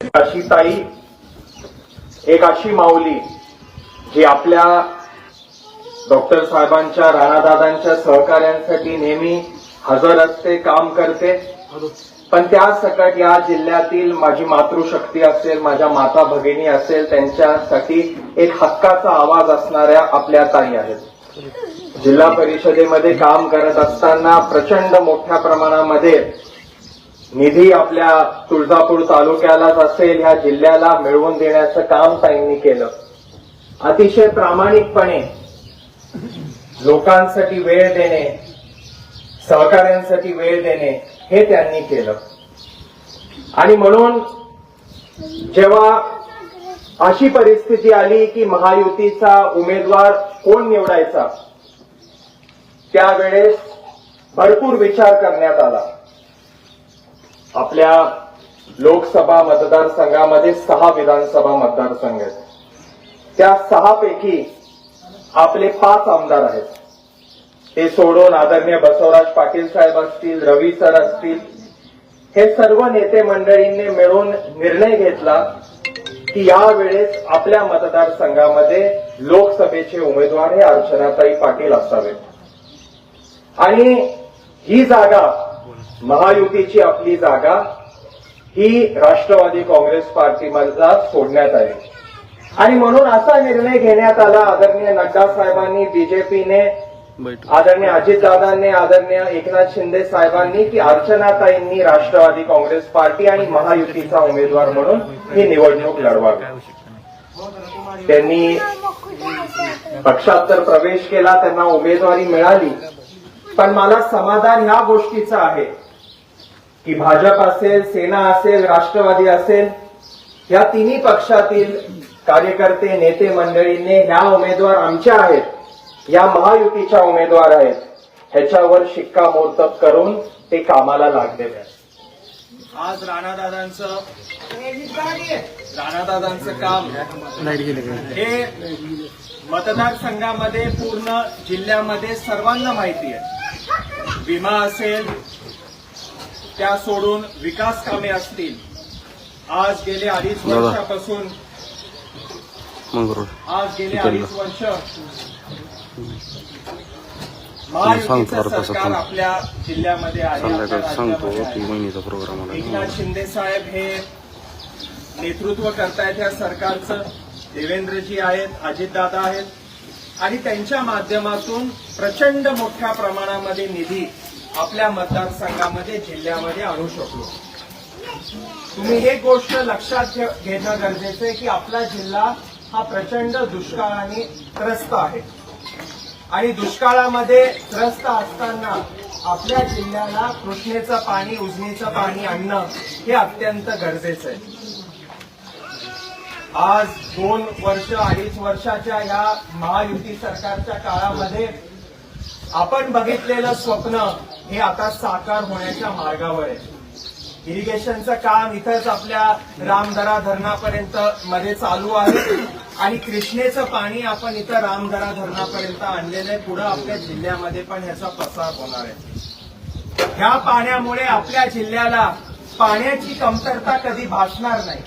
अशी ताई एक अशी माऊली जी आपल्या डॉक्टर साहेबांच्या राणादादांच्या सहकार्यांसाठी नेहमी हजर असते काम करते. पण त्या सकट या जिल्ह्यातील माझी मातृशक्ती असेल माझ्या माता भगिनी असेल त्यांच्यासाठी एक हक्काचा आवाज असणाऱ्या आपल्या ताई आहेत. जिल्हा परिषदेमध्ये काम करत असताना प्रचंड मोठ्या प्रमाणामध्ये निधी आपल्या तुळजापूर तालुक्यालाच असेल ह्या जिल्ह्याला मिळवून देण्याचं काम ताईंनी केलं. अतिशय प्रामाणिकपणे लोकांसाठी वेळ देणे सहकाऱ्यांसाठी वेळ देणे हे त्यांनी केलं. आणि म्हणून जेव्हा अशी परिस्थिती आली की महायुतीचा उमेदवार कोण निवडायचा त्यावेळेस भरपूर विचार करण्यात आला. आपल्या लोकसभा मतदारसंघामध्ये सहा विधानसभा मतदारसंघ आहेत. त्या सहा पैकी आपले पाच आमदार आहेत. ते सोडून आदरणीय बसवराज पाटील साहेब असतील रवी सर असतील हे सर्व नेते मंडळींनी मिळून निर्णय घेतला की यावेळेस आपल्या मतदारसंघामध्ये लोकसभेचे उमेदवार हे अर्चनाताई पाटील असावेत. आणि ही जागा महायुतीची आपली जागा ही राष्ट्रवादी काँग्रेस पार्टीमधला सोडण्यात आली. आणि म्हणून असा निर्णय घेण्यात आला आदरणीय नड्डा साहेबांनी बीजेपीने आदरणीय अजितदादांनी आदरणीय एकनाथ शिंदे साहेबांनी की अर्चनाताईंनी राष्ट्रवादी काँग्रेस पार्टी आणि महायुतीचा उमेदवार म्हणून ही निवडणूक लढवावी. त्यांनी पक्षात तर प्रवेश केला त्यांना उमेदवारी मिळाली. पण मला समाधान ह्या गोष्टीचं आहे. की भाजप असेल सेना असेल राष्ट्रवादी असेल या तिन्ही पक्षातील कार्यकर्ते नेते मंडळींनी ह्या उमेदवार आमच्या आहेत या महायुतीच्या उमेदवार आहेत ह्याच्यावर शिक्कामोर्तब करून ते कामाला लागलेले आहेत. आज राणादादांचं राणादादांचं काम हे मतदारसंघामध्ये पूर्ण जिल्ह्यामध्ये सर्वांना माहिती आहे. विमा असेल त्या सोडून विकास कामे असतील आज गेले अडीच. वर्षापासून आज गेले. अडीच वर्ष महायुतीचं सरकार. आपल्या जिल्ह्यामध्ये सांगतो. महिन्याचा प्रोग्राम आला एकनाथ शिंदे साहेब हे नेतृत्व करतायत या सरकारचं देवेंद्रजी आहेत अजितदादा आहेत आणि त्यांच्या माध्यमातून प्रचंड मोठ्या प्रमाणामध्ये निधी आपल्या मतदारसंघामध्ये जिल्ह्यामध्ये आणू शकलो. तुम्ही हे गोष्ट लक्षात घेणं गरजेचं आहे की आपला जिल्हा हा प्रचंड दुष्काळाने त्रस्त आहे. आणि दुष्काळामध्ये त्रस्त असताना आपल्या जिल्ह्याला कृष्णेचं पाणी उजनीचं पाणी आणणं हे अत्यंत गरजेचं आहे. आज दोन वर्ष अडीच वर्षाच्या या महायुती सरकारच्या काळामध्ये आपण बघितलेलं स्वप्न हे आता साकार होण्याच्या मार्गावर आहे. इरिगेशनचं काम इथंच आपल्या रामदरा धरणापर्यंत मध्ये चालू आहे. आणि कृष्णेचं पाणी आपण इथं रामदरा धरणापर्यंत आणलेलं आहे. पुढं आपल्या जिल्ह्यामध्ये पण ह्याचा प्रसार होणार आहे. ह्या पाण्यामुळे आपल्या जिल्ह्याला पाण्याची कमतरता कधी भासणार नाही.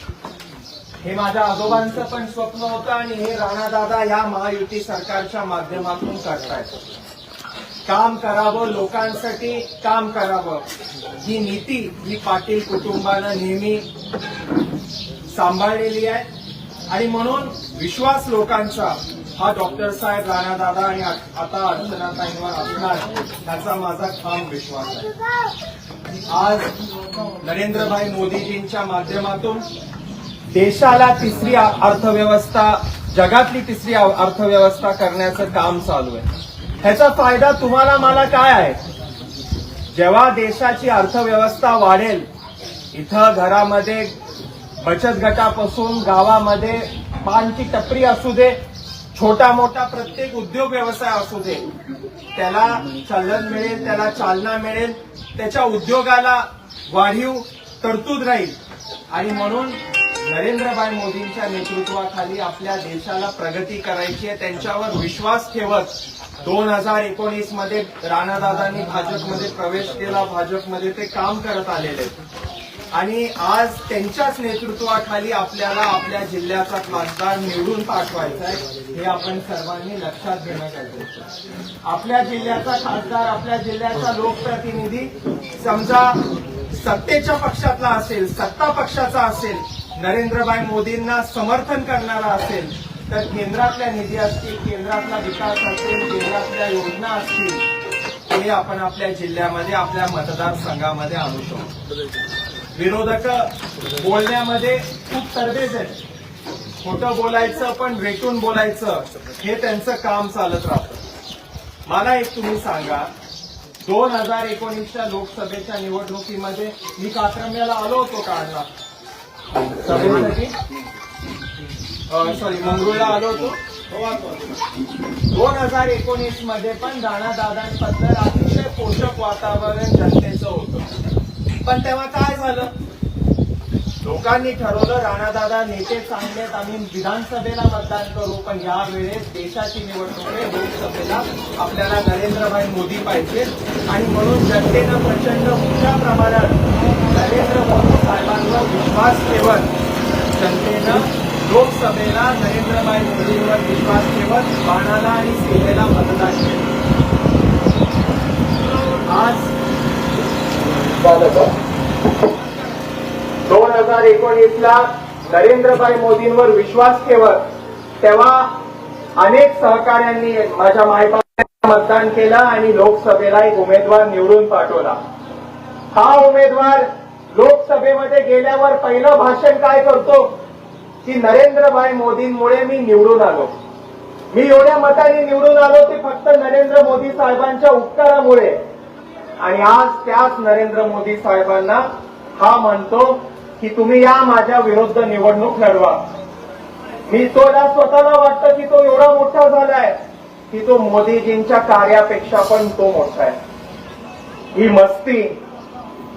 हे माझ्या आजोबांचं पण स्वप्न होतं आणि हे राणादादा या महायुती सरकारच्या माध्यमातून करतायत. काम करावं लोकांसाठी काम करावं. ही नीती ही पाटील कुटुंबानं नेहमी सांभाळलेली आहे. आणि म्हणून विश्वास लोकांचा हा डॉक्टर साहेब राणादादा आणि आता अर्चनाताईंवर असणार ह्याचा माझा ठाम विश्वास आहे. आज नरेंद्रभाई मोदीजींच्या माध्यमातून देशाला तिसरी अर्थव्यवस्था जगातली तिसरी अर्थव्यवस्था करण्याचं काम चालू आहे. ह्याचा फायदा तुम्हाला मला काय आहे? जेव्हा देशाची अर्थव्यवस्था वाढेल इथं घरामध्ये बचत गटापासून गावामध्ये पानची टपरी असू दे छोटा मोठा प्रत्येक उद्योग व्यवसाय असू दे त्याला चलन मिळेल त्याला चालना मिळेल त्याच्या उद्योगाला वाढीव तरतूद राहील. आणि म्हणून नरेंद्रभाई मोदींच्या नेतृत्वाखाली आपल्या देशाला प्रगती करायची आहे त्यांच्यावर विश्वास ठेवत दोन हजार एकोणीसमध्ये राणादादांनी भाजपमध्ये प्रवेश केला. भाजपमध्ये ते काम करत आलेले. आहेत आणि आज त्यांच्याच नेतृत्वाखाली आपल्याला आपल्या जिल्ह्याचा खासदार निवडून पाठवायचा आहे हे आपण सर्वांनी लक्षात घेणं गरजेचं आपल्या जिल्ह्याचा खासदार आपल्या जिल्ह्याचा लोकप्रतिनिधी समजा सत्तेच्या पक्षातला असेल सत्ता पक्षाचा असेल नरेंद्रभाई मोदींना समर्थन करणारा असेल तर केंद्रातल्या निधी असतील केंद्रातला विकास असेल केंद्रातल्या योजना असतील हे आपण आपल्या जिल्ह्यामध्ये आपल्या मतदारसंघामध्ये आणू शकतो. विरोधक बोलण्यामध्ये खूप तरबेज आहेत. खोटं बोलायचं पण रेटून बोलायचं हे त्यांचं काम चालत राहतं. मला एक तुम्ही सांगा दोन हजार एकोणीसच्या लोकसभेच्या निवडणुकीमध्ये मी कात्रम्याला आलो होतो काढला सभेसाठी? सॉरी मंगरूळला आलो होतो. दोन हजार एकोणीसमध्ये पण राणादादांबद्दल अतिशय पोषक वातावरण जनतेचं होतं. पण तेव्हा काय झालं? लोकांनी ठरवलं राणादादा नेते चांगलेत आम्ही विधानसभेला मतदान करू पण यावेळेस देशाची निवडणूक आहे लोकसभेला आपल्याला नरेंद्रभाई मोदी पाहिजे. आणि म्हणून जनतेनं प्रचंड मोठ्या प्रमाणात नरेंद्र मोदी साहेबांवर विश्वास ठेवत जनतेनं लोकसभेला नरेंद्रभाई मोदींवर विश्वास ठेवत बाणाला आणि सेनेला मतदान केलं आज दोन हजार एकोणीस ला नरेंद्रभाई मोदींवर विश्वास ठेवत तेव्हा अनेक सहकाऱ्यांनी माझ्या मायबापांना मतदान केलं आणि लोकसभेला एक उमेदवार निवडून पाठवला. हा उमेदवार लोकसभेमध्ये गेल्यावर पहिलं भाषण काय करतो? की नरेंद्रभाई मोदींमुळे मी निवडून आलो. मी एवढ्या मताने निवडून आलो ते फक्त नरेंद्र मोदी साहेबांच्या उपकारामुळे. आणि आज त्याच नरेंद्र मोदी साहेबांना हा म्हणतो की तुम्ही या माझ्या विरुद्ध निवडणूक लढवा. मी तोला स्वतःला वाटतं की तो एवढा मोठा झालाय की तो मोदीजींच्या कार्यापेक्षा पण तो मोठा आहे. ही मस्ती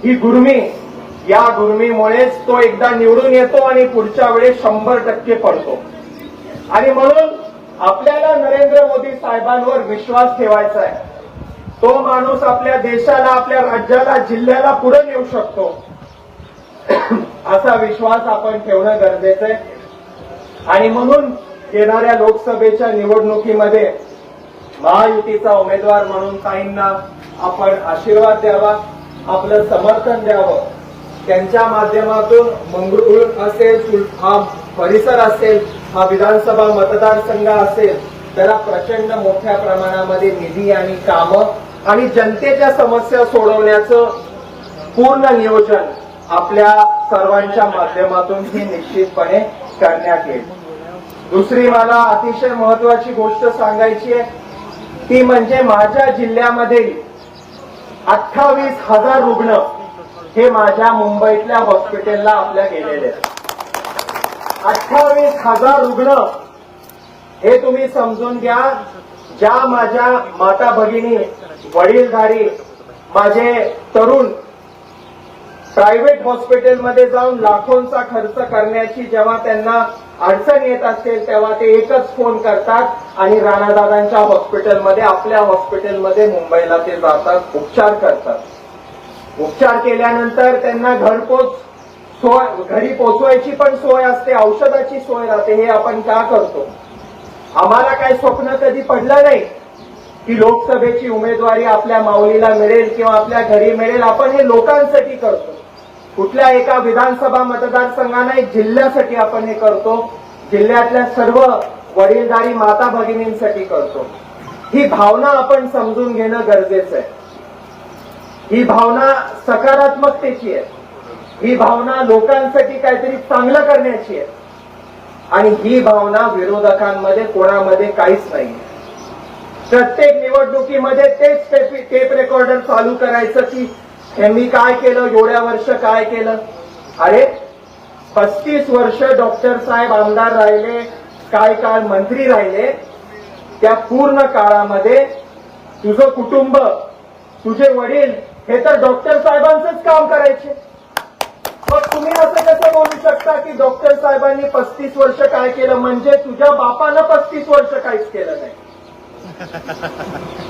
ही गुरमी या दुर्मीमुळेच तो एकदा निवडून येतो आणि पुढच्या वेळेस शंभर टक्के पडतो. आणि म्हणून आपल्याला नरेंद्र मोदी साहेबांवर विश्वास ठेवायचा आहे. तो माणूस आपल्या देशाला आपल्या राज्याला जिल्ह्याला पुढे नेऊ शकतो. असा विश्वास आपण ठेवणं गरजेचं आहे. आणि म्हणून येणाऱ्या लोकसभेच्या निवडणुकीमध्ये महायुतीचा उमेदवार म्हणून काहींना आपण आशीर्वाद द्यावा आपलं समर्थन द्यावं. त्यांच्या माध्यमातून मंगरुळ असेल हा परिसर असेल हा विधानसभा मतदारसंघ असेल त्याला प्रचंड मोठ्या प्रमाणामध्ये निधी आणि कामं आणि जनतेच्या समस्या सोडवण्याचं पूर्ण नियोजन आपल्या सर्वांच्या माध्यमातून ही निश्चितपणे करण्यात येईल. दुसरी मला अतिशय महत्वाची गोष्ट सांगायची आहे. ती म्हणजे माझ्या जिल्ह्यामध्ये अठ्ठावीस हजार रुग्ण हे माझ्या मुंबईतल्या हॉस्पिटलला आपल्या गेलेले आहेत. अठ्ठावीस हजार रुग्ण. हे तुम्ही समजून घ्या ज्या माझ्या माता भगिनी वडीलधारी माझे तरुण प्रायव्हेट हॉस्पिटलमध्ये जाऊन लाखोंचा खर्च करण्याची जेव्हा त्यांना अडचण येत असेल तेव्हा ते एकच फोन करतात आणि राणादादांच्या हॉस्पिटलमध्ये आपल्या हॉस्पिटलमध्ये मुंबईला ते जातात उपचार करतात. उपचार केल्यानंतर त्यांना घरपोच सोय घरी पोचवायची पण सोय असते औषधाची सोय राहते हे आपण का करतो? आम्हाला काय स्वप्न कधी पडलं नाही की लोकसभेची उमेदवारी आपल्या माऊलीला मिळेल किंवा आपल्या घरी मिळेल. आपण हे लोकांसाठी करतो. कुठल्या एका विधानसभा मतदारसंघाने जिल्ह्यासाठी आपण हे करतो. जिल्ह्यातल्या सर्व वडीलधारी माता भगिनींसाठी करतो. ही भावना आपण समजून घेणं गरजेचं आहे. ही भावना सकारात्मकतेची आहे. ही भावना लोकांसाठी काहीतरी चांगलं करण्याची आहे. आणि ही भावना विरोधकांमध्ये कोणामध्ये काहीच नाही. प्रत्येक निवडणुकीमध्ये तेच टेप रेकॉर्डर चालू करायचं की हे मी काय केलं एवढ्या वर्ष काय केलं? अरे पस्तीस वर्ष डॉक्टर साहेब आमदार राहिले काय काळ मंत्री राहिले त्या पूर्ण काळामध्ये तुझं कुटुंब तुझे वडील हे तर डॉक्टर साहेबांचंच काम करायचे. मग तुम्ही असं कसं बोलू शकता की डॉक्टर साहेबांनी पस्तीस वर्ष काय केलं? म्हणजे तुझ्या बापानं पस्तीस वर्ष काहीच केलं नाही.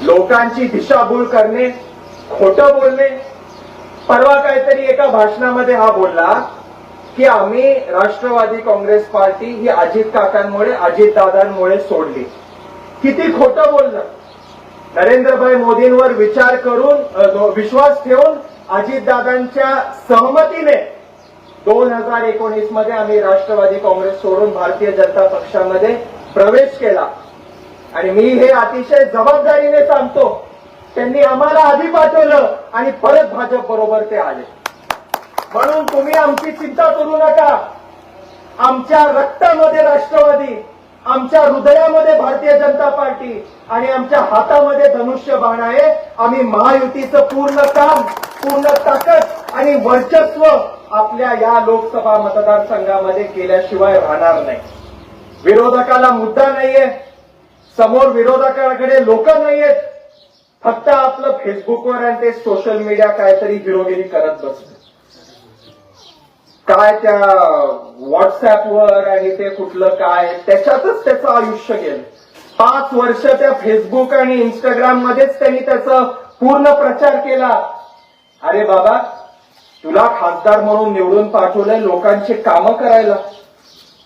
लोकांची दिशाभूल करणे खोटं बोलणे. परवा काहीतरी एका भाषणामध्ये हा बोलला की आम्ही राष्ट्रवादी काँग्रेस पार्टी ही अजित काकांमुळे अजित दादांमुळे सोडली. किती खोटं बोललं. नरेंद्रभाई मोदींवर विचार करून विश्वास ठेवून अजितदादांच्या सहमतीने दोन हजार एकोणीसमध्ये आम्ही राष्ट्रवादी काँग्रेस सोडून भारतीय जनता पक्षामध्ये प्रवेश केला. आणि मी हे अतिशय जबाबदारीने सांगतो त्यांनी आम्हाला आधी पाठवलं आणि परत भाजप बरोबर ते आले. म्हणून तुम्ही आमची चिंता करू नका. आमच्या रक्तामध्ये राष्ट्रवादी आमच्या हृदयामध्ये भारतीय जनता पार्टी आणि आमच्या हातामध्ये धनुष्य बाण आहे. आम्ही महायुतीचं पूर्ण काम पूर्ण ताकद आणि वर्चस्व आपल्या या लोकसभा मतदारसंघामध्ये केल्याशिवाय राहणार नाही. विरोधकाला मुद्दा नाहीये. समोर विरोधकाकडे लोक नाहीयेत. फक्त आपलं फेसबुकवर आणि ते सोशल मीडिया काहीतरी हिरोगिरी करत बसत काय त्या व्हॉट्सअपवर आणि ते कुठलं काय त्याच्यातच त्याचं आयुष्य गेलं. पाच वर्ष त्या फेसबुक आणि इंस्टाग्राम मध्येच त्यांनी त्याचा पूर्ण प्रचार केला. अरे बाबा तुला खासदार म्हणून निवडून पाठवलंय लोकांची कामं करायला.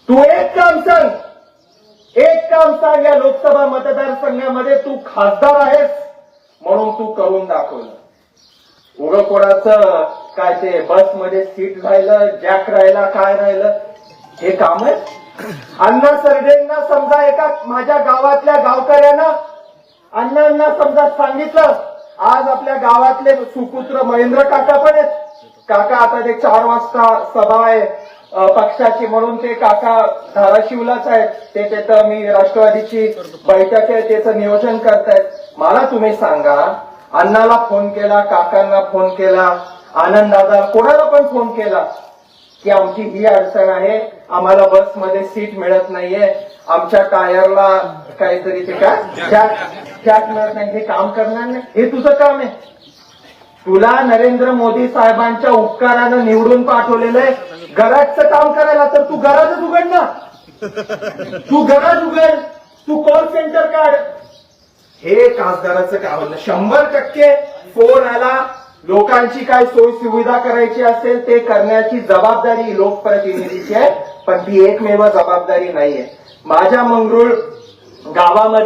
तू एक काम सांग एक काम सांग या लोकसभा मतदारसंघामध्ये तू खासदार आहेस म्हणून तू करून दाखवलं. उगं कोणाचं काय ते बसमध्ये सीट राहिलं जॅक राहिला काय राहिलं हे काम आहे? अण्णा सरडेंना समजा एका माझ्या गावातल्या गावकऱ्यांना अण्णांना समजा सांगितलं आज आपल्या गावातले सुपुत्र महेंद्र काका पण आहेत. काका आता ते चार वाजता सभा आहे अ, पक्षाची म्हणून ते काका धाराशिवलाच आहेत. ते तिथं मी राष्ट्रवादीची बैठक आहे त्याचं नियोजन करतायत. मला तुम्ही सांगा अण्णाला फोन केला काकांना फोन केला आनंद दादा कोणाला पण फोन केला की आमची ही अडचण आहे आम्हाला बसमध्ये सीट मिळत नाहीये आमच्या टायरला काहीतरी ते काय? जॅक मिळत नाही हे काम करणार नाही हे तुझं काम आहे. तुला नरेंद्र मोदी साहेबांच्या उपकारानं निवडून पाठवलेलं आहे. गराजचं काम करायला तर तू गराजच उघड ना. तू गराज उघड. तू कॉल सेंटर काढ. हे खासदाराचं काम शंभर टक्के फोन आला. लोकांची काय सोय सुविधा करायची असेल ते करण्याची जबाबदारी लोकप्रतिनिधीची आहे पण ती एकमेव जबाबदारी नाहीये. माझ्या मंगरुळ गावामध्ये